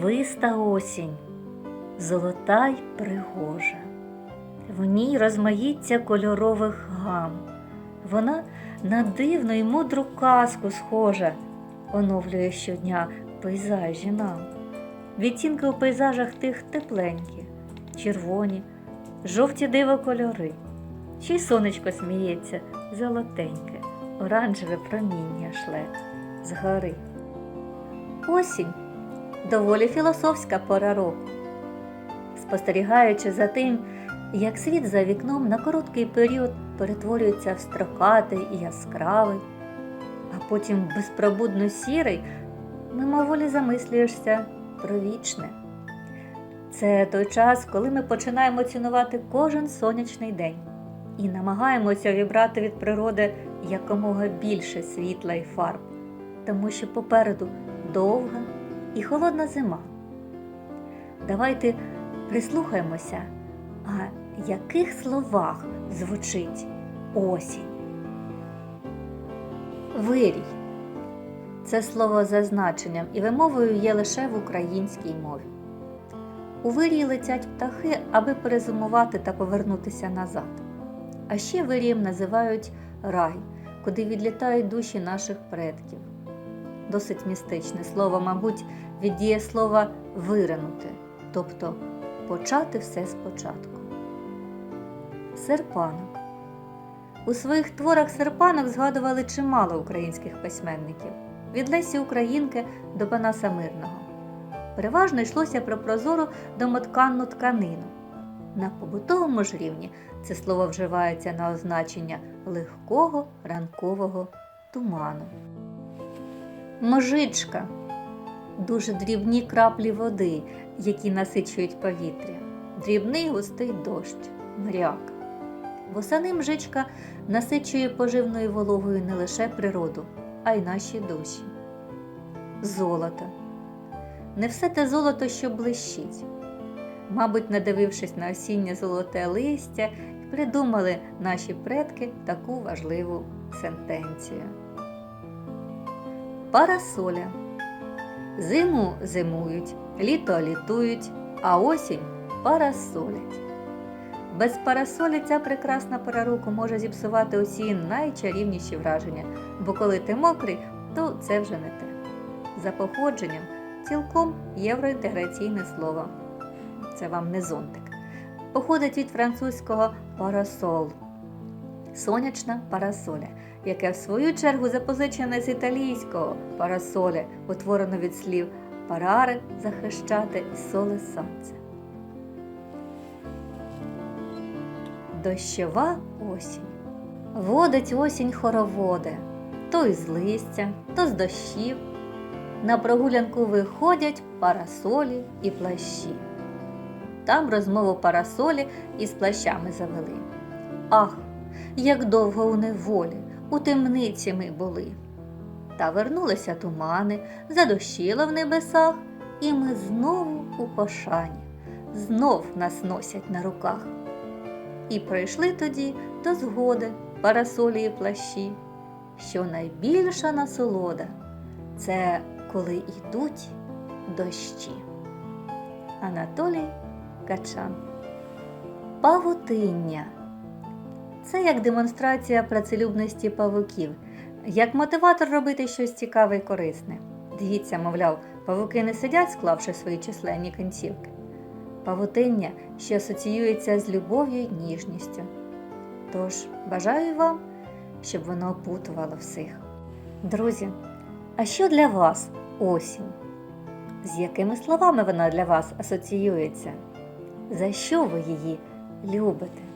барвиста осінь, золота й пригожа. В ній розмаїття кольорових гам. Вона на дивну й мудру казку схожа, оновлює щодня пейзажі нам. Відтінки у пейзажах тих тепленькі, червоні, жовті диво кольори. Ще сонечко сміється, золотеньке, оранжеве проміння шле з гори. Осінь доволі філософська пора року. Спостерігаючи за тим, як світ за вікном на короткий період перетворюється в строкатий і яскравий, а потім безпробудно сірий, мимоволі замислюєшся про вічне. Це той час, коли ми починаємо цінувати кожен сонячний день і намагаємося вібрати від природи якомога більше світла і фарб, тому що попереду довга і холодна зима. Давайте прислухаємося, а яких словах звучить осінь? Вирій. Це слово за значенням і вимовою є лише в українській мові. У вирії летять птахи, аби перезимувати та повернутися назад. А ще вирієм називають рай, куди відлітають душі наших предків. Досить містичне слово, мабуть, від дієслова виринути, тобто почати все спочатку. Серпанок. У своїх творах серпанок згадували чимало українських письменників від Лесі Українки до Панаса Мирного. Переважно йшлося про прозору домотканну тканину. На побутовому ж рівні це слово вживається на означення легкого ранкового туману. Можичка дуже дрібні краплі води, які насичують повітря, дрібний густий дощ, мряк. Восени мжичка насичує поживною вологою не лише природу, а й наші душі. Золото. Не все те золото, що блищить. Мабуть, надивившись на осіннє золоте листя, придумали наші предки таку важливу сентенцію. Парасоля. Зиму зимують, літо літують, а осінь парасолять. Без парасолі ця прекрасна пора року може зіпсувати усі найчарівніші враження, бо коли ти мокрий, то це вже не те. За походженням цілком євроінтеграційне слово. Це вам не зонтик. Походить від французького парасол, сонячна парасоля, яке в свою чергу запозичене з італійського парасоле, утворено від слів парари захищати і соле сонце. Дощова осінь. Водить осінь хороводи, то із листя, то з дощів. На прогулянку виходять парасолі і плащі. Там розмову парасолі із плащами завели. Ах, як довго у неволі, у темниці ми були. Та вернулися тумани, задощило в небесах, і ми знову у пошані, знов нас носять на руках. І прийшли тоді до згоди парасолі і плащі, що найбільша насолода це коли йдуть дощі. Анатолій Качан. Павутиння. Це як демонстрація працелюбності павуків, як мотиватор робити щось цікаве і корисне. Дивіться, мовляв, павуки не сидять, склавши свої численні кінцівки. Павутиння, що асоціюється з любов'ю й ніжністю. Тож бажаю вам, щоб воно опутувало всіх. Друзі, а що для вас осінь? З якими словами вона для вас асоціюється? За що ви її любите?